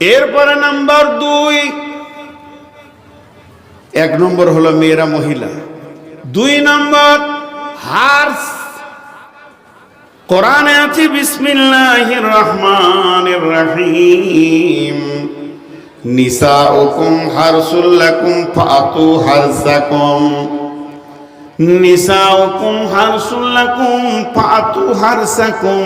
এরপরে নাম্বার দুই। এক নম্বর হলো মেয়েরা, মহিলা। দুই নম্বর, হার্স। কোরআনে আছে, বিসমিল্লাহির রহমানির রহিম। নিসাউকুম হারসুল লাকুম ফাতু হারসাকুম। নিসাউকুম হারসুল লাকুম ফাতু হারসাকুম।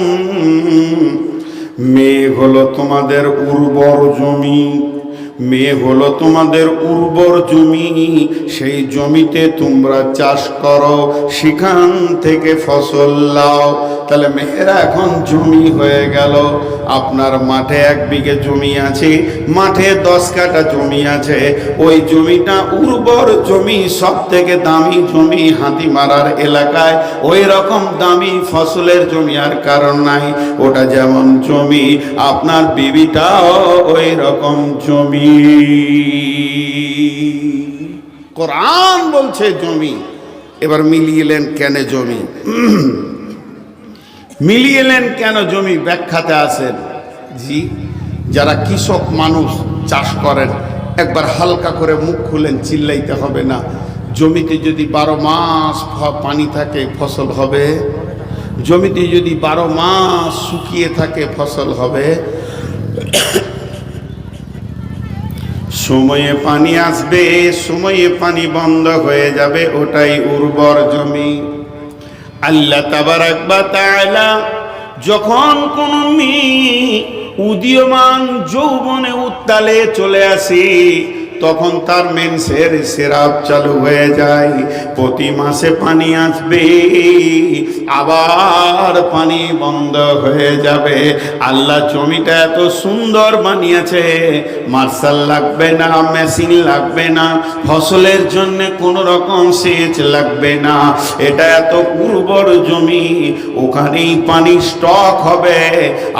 মেয়ে হলো তোমাদের উর্বর জমি। মেয়ে হলো তোমাদের উর্বর জমি। সেই জমিতে তোমরা চাষ করো, সেখান থেকে ফসল লাও। তাহলে মেয়েরা এখন জমি হয়ে গেল। আপনার মাঠে এক বিঘে জমি আছে, মাঠে দশ কাটা জমি আছে। ওই জমিটা উর্বর জমি সব থেকে দামি জমি হাতি মারার এলাকায়। ওই রকম দামি ফসলের জমি আর কারণ নাই। ওটা যেমন জমি, আপনার বিবিটাও ওই রকম জমি। কোরআন বলছে জমি। এবার মিলিয়েলেন কেন জমি? মিলিয়েলেন কেন জমি? ব্যাখ্যাতে আছেন। জি, যারা কৃষক মানুষ চাষ করেন, একবার হালকা করে মুখ খুলেন, চিল্লাইতে হবে না। জমিতে যদি বারো মাস পানি থাকে, ফসল হবে। জমিতে যদি বারো মাস শুকিয়ে থাকে, ফসল হবে। সময়ে পানি আসবে, সময়ে পানি বন্ধ হয়ে যাবে, ওটাই উর্বর জমি। আল্লাহ যখন কোন মেয়ে উদীয়মান যৌবনে উত্তালে চলে আসে তখন তার মেন্সের সেরাপ চালু হয়ে যায়। প্রতি মাসে পানি আসবে, আবার পানি বন্ধ হয়ে যাবে। আল্লাহ জমিটা এত সুন্দর বানিয়েছে, মার্শাল লাগবে না, মেশিন লাগবে না, ফসলের জন্য কোনো রকম সেচ লাগবে না। এটা এত উর্বর জমি, ওখানেই পানি স্টক হবে,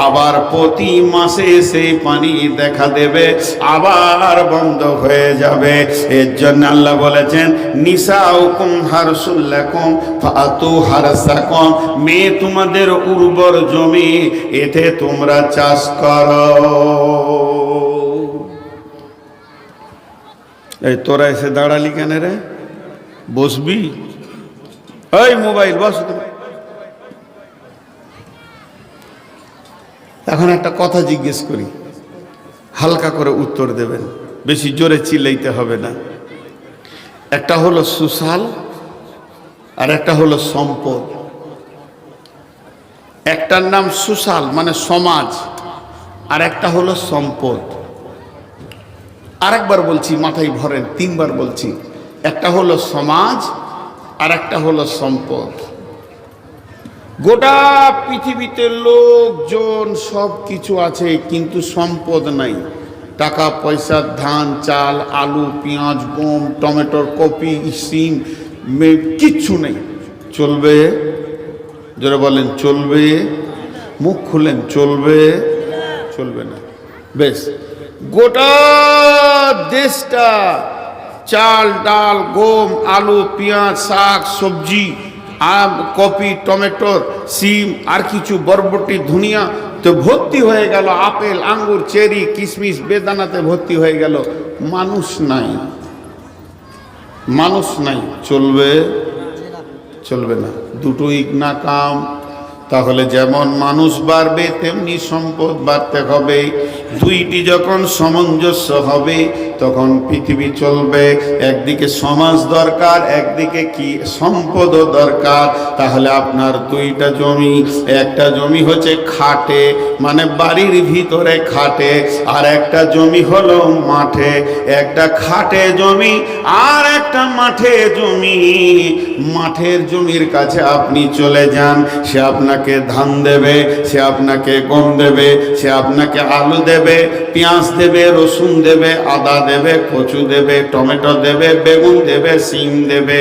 আবার প্রতি মাসে সেই পানি দেখা দেবে, আবার বন্ধ হয়ে যাবে। এর জন্য আল্লাহ বলেছেন নিসা হুকুম হারসুল্লাকুম ফাতু হারসাকুম। মেয়ে তোমাদের উর্বর জমি, এতে তোমরা চাষ করো। এই তোরা এসে দাঁড়ালি কেন রে? বসবি? ওই মোবাইল, বস। এখন একটা কথা জিজ্ঞেস করি, হালকা করে উত্তর দেবেন। বেশি জোরে চিল্লাইতে হবে না। একটা হলো সুশাল, আর একটা হলো সম্পদ। একটার নাম সুশাল মানে সমাজ, আর একটা হলো সম্পদ। আরেকবার বলছি, মাথায় ভরেন, তিনবার বলছি। একটা হলো সমাজ, আর একটা হলো সম্পদ। গোটা পৃথিবীতে লোকজন সব কিছু আছে, কিন্তু সম্পদ নাই। টাকা, পয়সা, ধান, চাল, আলু, পেঁয়াজ, গম টমেটোর কপি, সিম কিচ্ছু নেই। চলবে? যারা বলেন, চলবে? মুখ খুলেন, চলবে? চলবে না। বেশ। গোটা দেশটা চাল, ডাল, গম, আলু, পেঁয়াজ, শাক, সবজি, আম, কপি টমেটোর সিম, আর কিছু বরবটি, ধুনিয়া তো ভর্তি হয়ে গেল আপেল, আঙ্গুর, চেরি কিশমিশ বেদানাতে ভর্তি হয়ে গেল। মানুষ নাই। মানুষ নাই। চলবে? চলবে না। দুটো ইগনা কাম। তাহলে যেমন মানুষ বাড়বে, তেমনি সম্পদ বাড়তে হবে। দুইটি যখন সামঞ্জস্য হবে, তখন পৃথিবী চলবে। একদিকে সমাজ দরকার, একদিকে কি সম্পদও দরকার। তাহলে আপনার দুইটা জমি, একটা জমি হচ্ছে খাটে মানে বাড়ির ভিতরে খাটে, আর একটা জমি হলো মাঠে। একটা খাটে জমি, আর একটা মাঠে জমি। মাঠের জমির কাছে আপনি চলে যান, সে আপনাকে ধান দেবে, সে আপনাকে গম দেবে, সে আপনাকে আলু দেবে, পেঁয়াজ দেবে, রসুন দেবে, আদা দেবে, কচু দেবে, টমেটো দেবে, বেগুন দেবে সিম দেবে,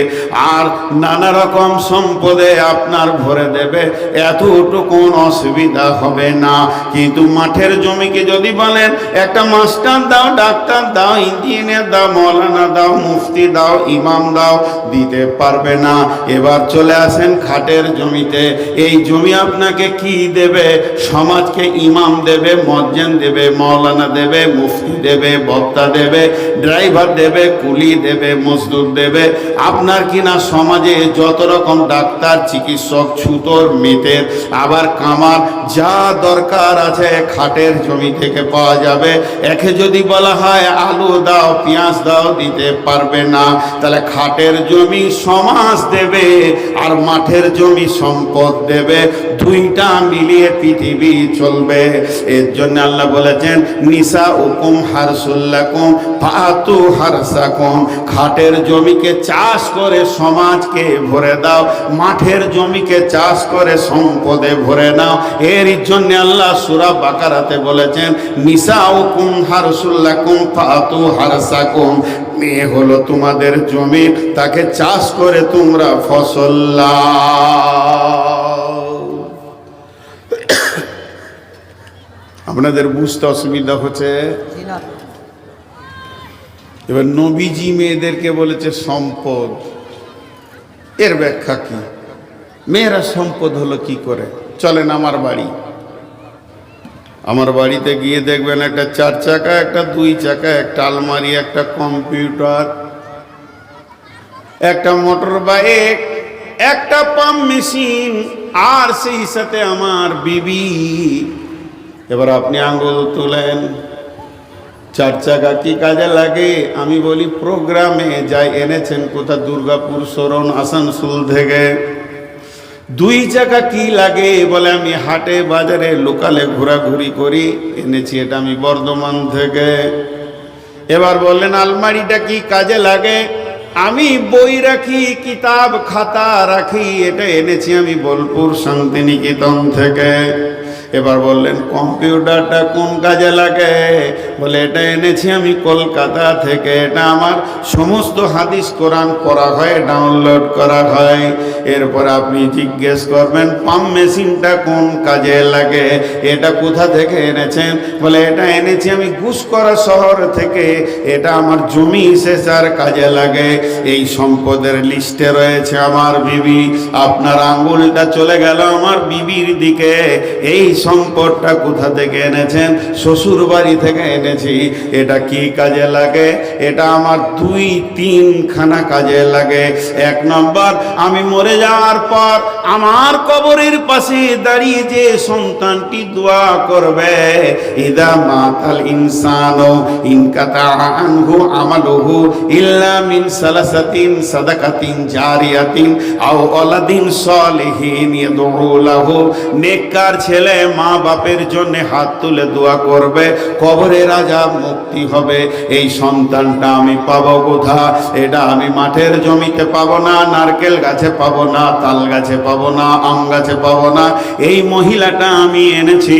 আর নানা রকম সম্পদে আপনার ভরে দেবে। এতটুকু অসুবিধা হবে না। কিন্তু মাঠের জমিকে যদি বলেন, একটা মাস্টার দাও, ডাক্তার দাও, ইঞ্জিনিয়ার দাও, মৌলানা দাও, মুফতি দাও, ইমাম দাও, দিতে পারবে না। এবার চলে আসেন খাটের জমিতে। এই জমি জমি আপনাকে কি দেবে? সমাজকে ইমাম দেবে মজ্জেন দেবে, মৌলানা দেবে, মুফতি দেবে, বক্তা দেবে, ড্রাইভার দেবে, কুলি দেবে, মজদুর দেবে। আপনার কিনা সমাজে যত রকম ডাক্তার, চিকিৎসক, ছুতোর মিতের আবার কামার, যা দরকার আছে খাটের জমি থেকে পাওয়া যাবে। একে যদি বলা হয় আলু দাও, পেঁয়াজ দাও, দিতে পারবে না। তাহলে খাটের জমি সমাজ দেবে আর মাঠের জমি সম্পদ দেবে। দুইটা মিলিয়ে পৃথিবী চলবে। এর জন্য আল্লাহ বলেছেন নিসা উকুম হারসুল্লাকুম ফাতু হারসাকুম। খাটের জমিকে চাষ করে সমাজকে ভরে দাও, মাঠের জমিকে চাষ করে সম্পদে ভরে নাও। এর জন্য আল্লাহ সুরা বাকারাতে বলেছেন নিসা উকুম হারসুল্লাকুম ফাতু হারসাকুম। মেয়ে হলো তোমাদের জমি, তাকে চাষ করে তোমরা ফসল আপনাদের বুঝতে অসুবিধা হচ্ছে? এবার নবীজি মেয়েদেরকে বলেছে সম্পদ। এর ব্যাখ্যা কি? মেয়েরা সম্পদ হলো কি করে? চলেন আমার বাড়ি। আমার বাড়িতে গিয়ে দেখবেন একটা চার চাকা, একটা দুই চাকা, একটা আলমারি, একটা কম্পিউটার, একটা মোটর বাইক একটা পাম্প মেশিন, আর সেই সাথে আমার বিবি। এবার আপনি আঙ্গুল তুলেন। চার চাকা কি কাজে লাগে? আমি বলি, প্রোগ্রামে যাই, এনেছেন কোথা? দুর্গাপুর, সরণ, আসানসোল থেকে। দুই চাকা কি লাগে? বলে, আমি হাটে, বাজারে, লোকালে ঘোরাঘুরি করি। এনেছি এটা আমি বর্ধমান থেকে। এবার বললেন, আলমারিটা কি কাজে লাগে? আমি বই রাখি, কিতাব, খাতা রাখি, এটা এনেছি আমি বোলপুর শান্তিনিকেতন থেকে। এবার বললেন, কম্পিউটারটা কোন কাজে লাগে? বলে, এটা এনেছি আমি কলকাতা থেকে। এটা আমার সমস্ত হাদিস কোরআন করা হয়, ডাউনলোড করা হয়। এরপর আপনি জিজ্ঞেস করবেন, পাম্প মেশিনটা কোন কাজে লাগে? এটা কোথা থেকে এনেছেন? বলে, এটা এনেছি আমি ঘুষকরা শহর থেকে। এটা আমার জমি সেচার কাজে লাগে। এই সম্পদের লিস্টে রয়েছে আমার বিবি। আপনার আঙ্গুলটা চলে গেল আমার বিবির দিকে। এই সম্পদটা কোথা থেকে এনেছেন? শ্বশুর বাড়ি থেকে এনেছি। এটা কি কাজে লাগে? এটা আমার দুই, তিনখানা কাজে লাগে। এক নম্বর, আমি মরে যাওয়ার পর আমার কবরের পাশে দাঁড়িয়ে যে সন্তানটি দোয়া করবে, ইদা মাতাল ইনসানো ইনকাতা আনহু আমালুহু ইল্লা মিন সালাসাতিন সাদাকাতিন জারিয়াতিন আও ওয়ালাদিন সলিহিন ইয়াদউ লাহু নেককার ছেলে মা বাপের জন্য হাত তুলে দোয়া করবে, কবরে রাজা মুক্তি হবে। এই সন্তানটা আমি পাবো কোথা এটা আমি মাঠের জমিতে পাবো না, নারকেল গাছে পাবো না, তাল গাছে পাবো না, আম গাছে পাবো না। এই মহিলাটা আমি এনেছি,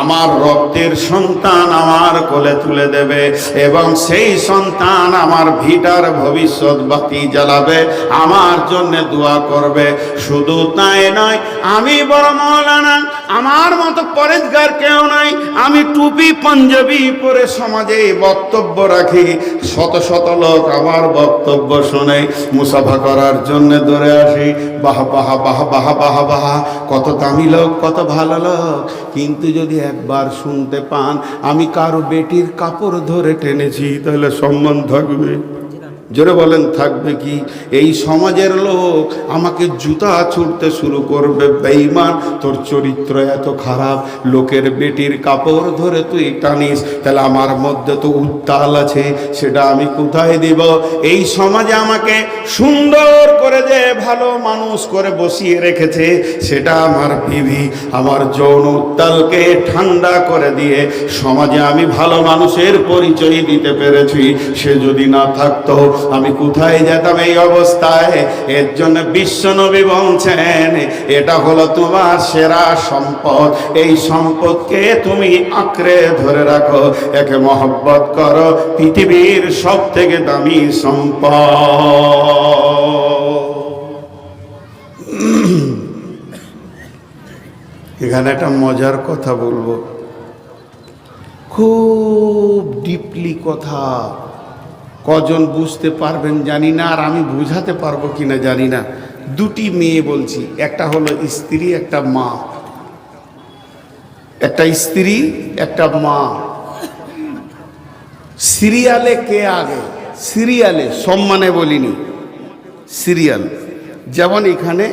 আমার রক্তের সন্তান আমার কোলে তুলে দেবে এবং সেই সন্তান আমার ভিটার ভবিষ্যৎ বাতি জ্বালাবে, আমার জন্য দোয়া করবে। শুধু তাই নয়, আমি বড় মৌলানা আমার মতো পরেজগার কেউ নাই। আমি টুপি পাঞ্জাবি পরে সমাজে বক্তব্য রাখি। শত শত লোক আমার বক্তব্য শুনে মুসাফা করার জন্য দৌড়ে আসি। বাহ বাহ বাহ বাহ বাহ, বাহা, কত দামি লোক, কত ভালো লোক। কিন্তু যদি একবার শুনতে পান, আমি কারও বেটির কাপড় ধরে টেনেছি, তাহলে সম্মান থাকবে। জোরে বলেন, থাকবে কি? এই সমাজের লোক আমাকে জুতা ছুটতে শুরু করবে বেইমান তোর চরিত্র এত খারাপ, লোকের বেটির কাপড় ধরে তুই টানিস, তাহলে আমার মধ্যে তো উত্তাল আছে, সেটা আমি কোথায় দিব? এই সমাজে আমাকে সুন্দর করে যে ভালো মানুষ করে বসিয়ে রেখেছে, সেটা আমার বিবি, আমার যৌন উত্তালকে ঠান্ডা করে দিয়ে সমাজে আমি ভালো মানুষের পরিচয় দিতে পেরেছি, সে যদি না থাকতো আমি কোথায় যেতাম এই অবস্থায়? এর জন্য বিশ্বনবী বলছেন, এটা হলো তোমার সেরা সম্পদ। এই সম্পদকে তুমি আঁকড়ে ধরে রাখো। একে মহব্বত করো। পৃথিবীর সব থেকে দামি সম্পদ। এখানে একটা মজার কথা বলব। খুব ডিপলি কথা। কজন বুঝতে পারবেন জানি না, আর আমি বুঝাতে পারব কিনা জানি না। দুটি মেয়ে বলছি, একটা হলো স্ত্রী, একটা মা। একটা স্ত্রী, একটা মা। সিরিয়ালে কে আগে? সিরিয়ালে, সম্মানে বলিনি। সিরিয়াল। যেমন এখানে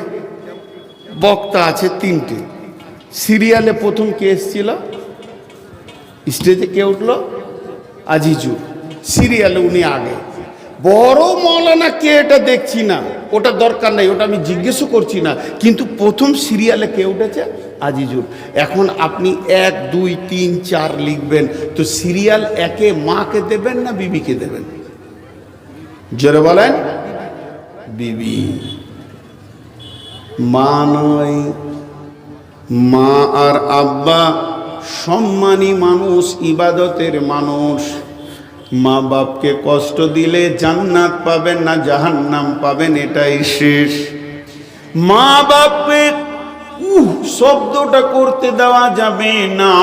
বক্তা আছে তিনটে। সিরিয়ালে প্রথম কে এসেছিল? স্টেজে কে উঠল? আজিজুর সিরিয়ালে উনি আগে। বড় মৌলানা কে এটা দেখছি না, ওটা দরকার নাই, ওটা আমি জিজ্ঞেসও করছি না। কিন্তু প্রথম সিরিয়ালে কে উঠেছে? আজিজুর এখন আপনি এক, দুই, তিন, চার লিখবেন, তো সিরিয়াল একে মাকে দেবেন না বিবিকে দেবেন? জোরে বলেন। বিবি। মা নয়, মা আর আব্বা সম্মানী মানুষ, ইবাদতের মানুষ। মা বাপকে কষ্ট দিলে জান্নাত পাবেন না, জাহান্নাম পাবেন এটাই শেষ। মা বাপকে উহ, শব্দটা করতে দেওয়া যাবে না।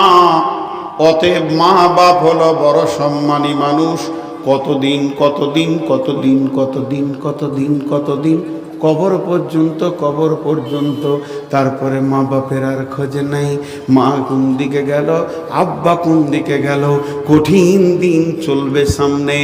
অতএব মা বাপ হলো বড় সম্মানী মানুষ। কতদিন কতদিন কতদিন কতদিন কতদিন কতদিন কবর পর্যন্ত কবর পর্যন্ত। তারপরে মা বাপের আর খোঁজে নাই। মা কোন দিকে গেল? আব্বা কোন দিকে গেল? কঠিন দিন চলবে সামনে।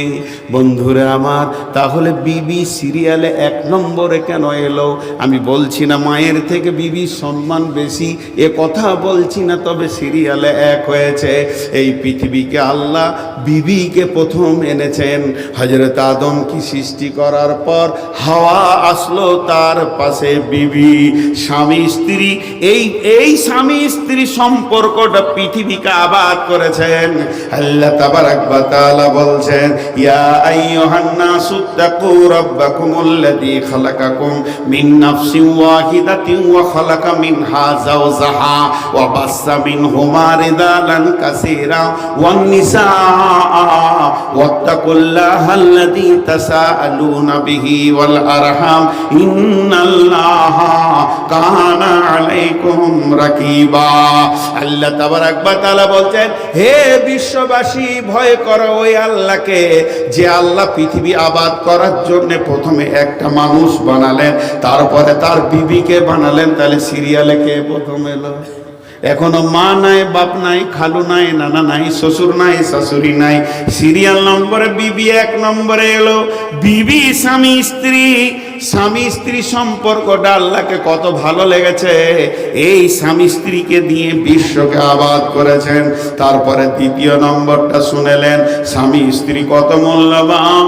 বন্ধুরা আমার, তাহলে বিবি সিরিয়ালে এক নম্বরে কেন এলো? আমি বলছি না মায়ের থেকে বিবির সম্মান বেশি। এ কথা বলছি না, তবে সিরিয়ালে এক হয়েছে। এই পৃথিবীকে আল্লাহ বিবিকে প্রথম এনেছেন। হজরত আদম কি সৃষ্টি করার পর হাওয়া আসলো? তার পাশে বিবি, স্বামী, স্ত্রী। এই এই স্বামী, স্ত্রী সম্পর্কটা পৃথিবীকে আবাদ করেছেন। আল্লাহ তাবারাক ওয়া তাআলা বলছেন, ইয়া আইয়ুহান নাসু তাকু রাব্বাকুমুল্লাযী খালাকাকুম মিন নাফসিন ওয়াহিদাতিন ওয়া খালাকা মিনহা যাওজাহা ওয়া বাসসা মিনহুমা রিজালান কাসীরা ওয়ান নিসা ওয়াত্তাকুল্লাহা আল্লাযী তাসাআলুনা বিহি ওয়াল আরহাম আল্লাহ বলছেন, হে বিশ্ববাসী ওই যে আল্লাহ পৃথিবী আবাদ করার জন্য প্রথমে একটা মানুষ বানালেন, তারপরে তার বিবিকে বানালেন, তাহলে সিরিয়ালে কে প্রথম এলো? এখনও মা নাই, বাপ নাই, খালু নাই, নানা নাই, শ্বশুর নাই, শাশুড়ি নাই। সিরিয়াল নম্বরে বিবি এক নম্বরে এলো। বিবি, স্বামী, স্ত্রী স্বামী স্ত্রী সম্পর্কটা আল্লাহকে কত ভালো লেগেছে। এই স্বামী স্ত্রীকে দিয়ে বিশ্বকে আবাদ করেছেন। তারপরে দ্বিতীয় নম্বরটা শুনেলেন, স্বামী স্ত্রী কত মূল্যবান।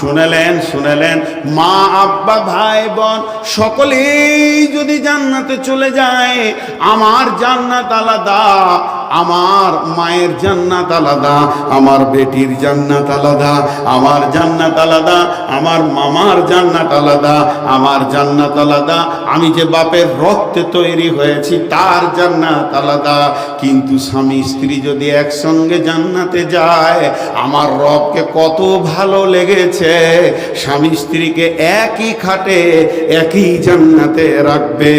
শুনেলেন শুনেলেন, মা, আব্বা, ভাই, বোন, সকলেই যদি জান্নাতে চলে যায়, আমার জান্নাত আলাদা। আমার মায়ের জান্নাত আলাদা, আমার বেটির জান্নাত আলাদা, আমার জান্নাত আলাদা, আমার মামার জান্নাত আলাদা, আমার জান্নাত আলাদা। আমি যে বাপের রক্তে তৈরি হয়েছি, তার জান্নাত আলাদা। কিন্তু স্বামী স্ত্রী যদি একসঙ্গে জান্নাতে যায়, আমার রবকে কত ভালো লেগেছে। স্বামী স্ত্রীকে একই খাটে, একই জান্নাতে রাখবে।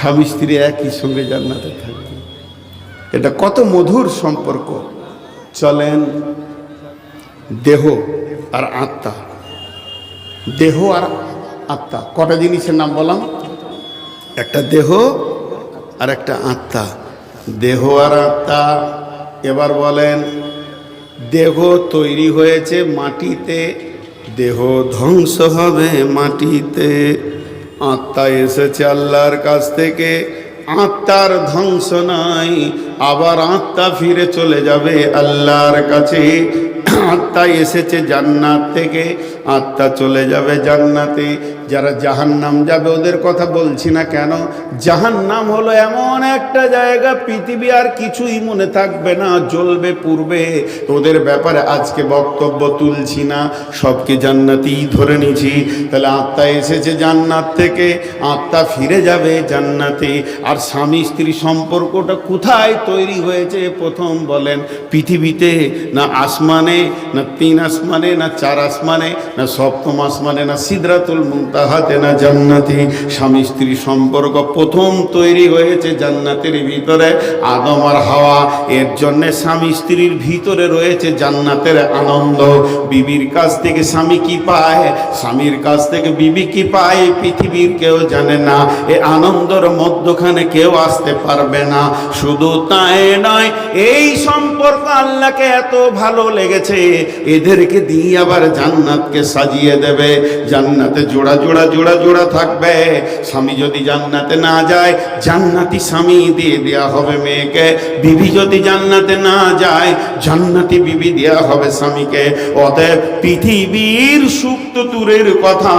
স্বামী স্ত্রী একই সঙ্গে জান্নাতে থাকবে। এটা কত মধুর সম্পর্ক। চলেন, দেহ আর আত্মা। দেহ আর আত্মা, কটা জিনিসের নাম বললাম একটা দেহ আর একটা আত্মা। দেহ আর আত্মা, এবার বলেন, দেহ তৈরি হয়েছে মাটিতে, দেহ ধ্বংস হবে মাটিতে। আত্মা এসেছে আল্লাহর কাছ থেকে। আত্মার ধ্বংস নাই, আবার আত্মা ফিরে চলে যাবে আল্লাহর কাছে। আত্মা এসেছে জান্নাত থেকে, আত্মা চলে যাবে জান্নাতে। যারা জাহান্নাম যাবে ওদের কথা বলছি না কেন? জাহান্নাম হলো এমন একটা জায়গা, পৃথিবী আর কিছুই মনে থাকবে না, জ্বলবে পূর্বে ওদের ব্যাপারে আজকে বক্তব্য তুলছি না, সবকে জান্নাতেই ধরে নিছি তাহলে আত্মা এসেছে জান্নাত থেকে, আত্মা ফিরে যাবে জান্নাতে। আর স্বামী স্ত্রী সম্পর্কটা কোথায় তৈরি হয়েছে? প্রথম বলেন, পৃথিবীতে না আসমানে, না তিন আসমানে, না চার আসমানে, না সপ্তম আসমানে, না সিদ্রাতুল মুমতা তাহাতে না জান্নাতি। স্বামী স্ত্রী সম্পর্ক প্রথম তৈরি হয়েছে জান্নাতের ভিতরে। আদম আর হাওয়া, এর জন্য স্বামী স্ত্রীর ভিতরে রয়েছে জান্নাতের আনন্দ। বিবির কাছ থেকে স্বামী কি পায়? স্বামীর কাছ থেকে বিবি কি পায়? পৃথিবীর কেউ জানে না। এ আনন্দর মধ্যখানে কেউ আসতে পারবে না। শুধু তাই নয়, এই সম্পর্ক আল্লাহকে এত ভালো লেগেছে, এদেরকে দিয়ে আবার জান্নাতকে সাজিয়ে দেবে। জান্নাতে জোড়া জোড়া জোড়া জোড়া জোড়া থাকবে। স্বামী যদি জান্নাতে না যায়, জান্নাতি স্বামী দিয়ে দেওয়া হবে মেয়েকে। বিবি যদি জান্নাতে না যায়, জান্নাতি বিবি দেওয়া হবে স্বামীকে। অতএব পৃথিবীর সুখ তো দূরের কথা,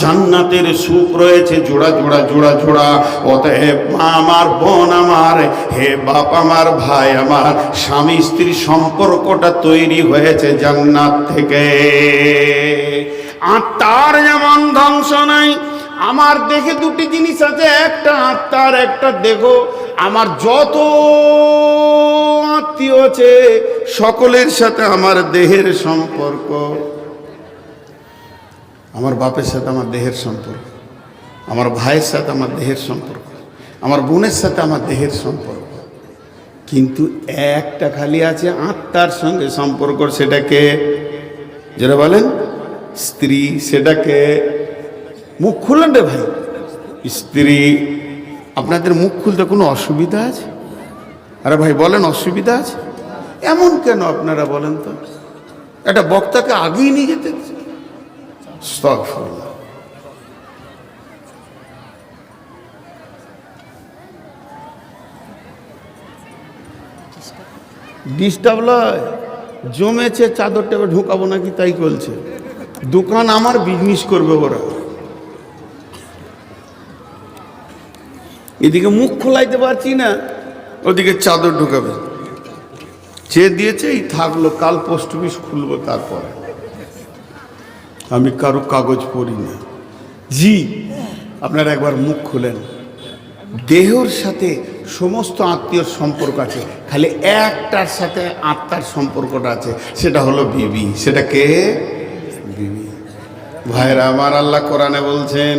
জান্নাতের সুখ রয়েছে জোড়া জোড়া জোড়া জোড়া। অতএব মা আমার, বোন আমার, হে বাপ আমার, ভাই আমার, স্বামী স্ত্রী সম্পর্কটা তৈরি হয়েছে জান্নাত থেকে। আত্মার যেমন ধ্বংস নাই, আমার দেখে দুটি জিনিস আছে, একটা আত্মার, একটা দেখো আমার যত আত্মীয় আছে, সকলের সাথে আমার দেহের সম্পর্ক। আমার বাপের সাথে আমার দেহের সম্পর্ক। আমার ভাইয়ের সাথে আমার দেহের সম্পর্ক। আমার বোনের সাথে আমার দেহের সম্পর্ক। কিন্তু একটা খালি আছে আত্মার সঙ্গে সম্পর্ক সেটাকে যেটা বলেন। স্ত্রী সেটাকে মুখ খুললেন রে ভাই। স্ত্রী, আপনাদের মুখ খুলতে কোনো অসুবিধা আছে? আরে ভাই, বলেন অসুবিধা আছে? এমন কেন আপনারা বলেন তো? একটা বক্তাকে আগেই নিয়ে যেতে আস্তাগফিরুল্লাহ। ডিস্টার্ব জমেছে চাদর টেবে ঢুকাবো নাকি? তাই বলছে দোকান আমার বিজনেস করবে ওরা। এদিকে মুখ খোলাইতে পারছি না, ওদিকে চাদর ঢুকাবে। যে দিয়েছে এই থাকল, কাল পোস্ট অফিস খুলবো তারপরে। আমি কারও কাগজ পড়ি না। জি, আপনারা একবার মুখ খুলেন। দেহর সাথে সমস্ত আত্মীয়র সম্পর্ক আছে, খালি একটার সাথে আত্মার সম্পর্কটা আছে, সেটা হলো বিবি। সেটা কে? ভাইরা আমার আল্লাহ কোরআনে বলছেন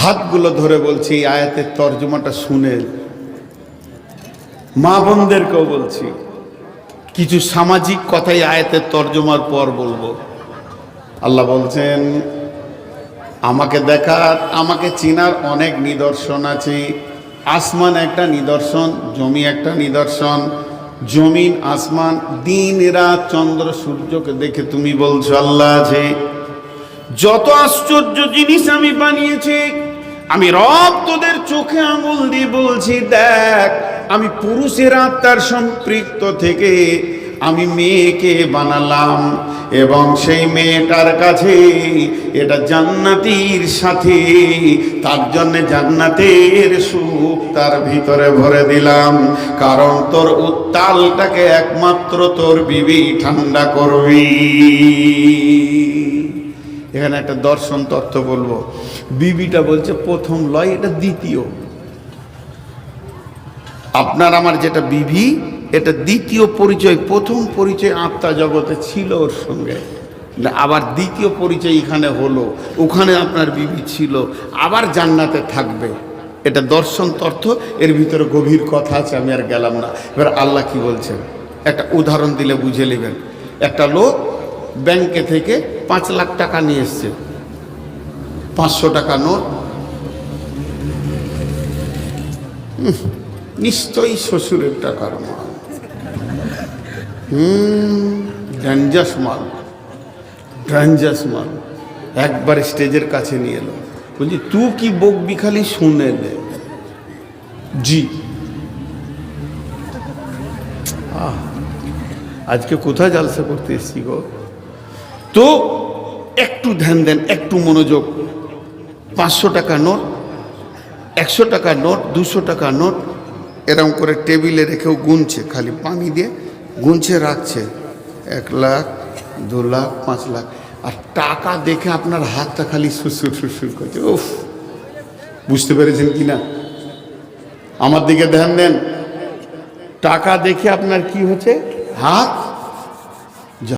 হাতগুলো ধরে বলছি আয়াতের তর্জমাটা শুনে মা বোনদেরকেও বলছি, কিছু সামাজিক কথাই আয়াতের তর্জমার পর বলব। আল্লাহ বলছেন, আমাকে দেখার, আমাকে চেনার অনেক নিদর্শন আছে। আসমান একটা নিদর্শন, জমি একটা নিদর্শন। জমিন, আসমান, দিন, রাত, চন্দ্র, সূর্যকে দেখে তুমি বলছো আল্লাহ আছে যত আশ্চর্য জিনিস আমি বানিয়েছি আমি রব তোদের চোখে আঙুল দিয়ে বলছি, দেখ, আমি পুরুষের আত্মার সম্পৃক্ত থেকে আমি মেয়েকে বানালাম এবং সেই মেয়েটার কাছে এটা জান্নাতির সাথে, তার জন্য জান্নাতের সুখ তার ভিতরে ভরে দিলাম। কারণ তোর উত্তালটাকে একমাত্র তোর বিবি ঠান্ডা করবি। এখানে একটা দর্শন তত্ত্ব বলব। বিবিটা বলছে, প্রথম লয়, এটা দ্বিতীয়। আপনার আমার যেটা বিবি, এটা দ্বিতীয় পরিচয়, প্রথম পরিচয় আত্মা জগতে ছিল ওর সঙ্গে। আবার দ্বিতীয় পরিচয় এখানে হলো, ওখানে আপনার বিবি ছিল, আবার জান্নাতে থাকবে। এটা দর্শন তর্থ এর ভিতরে গভীর কথা আছে, আমি আর গেলাম না। এবার আল্লাহ কি বলছেন? একটা উদাহরণ দিলে বুঝে নেবেন। একটা লোক ব্যাংকে থেকে পাঁচ লাখ টাকা নিয়ে এসছে। পাঁচশো টাকা নোট। নিশ্চয়ই শ্বশুরের টাকার মাল। হুম, ড্যাঞ্জাস মাল। ড্যাঞ্জাস মাল। একবার স্টেজের কাছে নিয়ে এলো। বলছি তু কি বকবি খালি শুনে লে জি। আজকে কোথায় জালসা করতে এসছি গো? তো একটু ধ্যান দেন, একটু মনোযোগ। পাঁচশো টাকা নোট, একশো টাকা নোট, দুশো টাকা নোট, এরকম করে টেবিলে রেখেও গুনছে, খালি পানি দিয়ে গুনছে, রাখছে। এক লাখ, দু লাখ, পাঁচ লাখ। আর টাকা দেখে আপনার হাতটা খালি সুসুর সুসুর করছে। উফ, বুঝতে পেরেছেন কি না? আমার দিকে ধ্যান দেন। টাকা দেখে আপনার কি হচ্ছে? হাত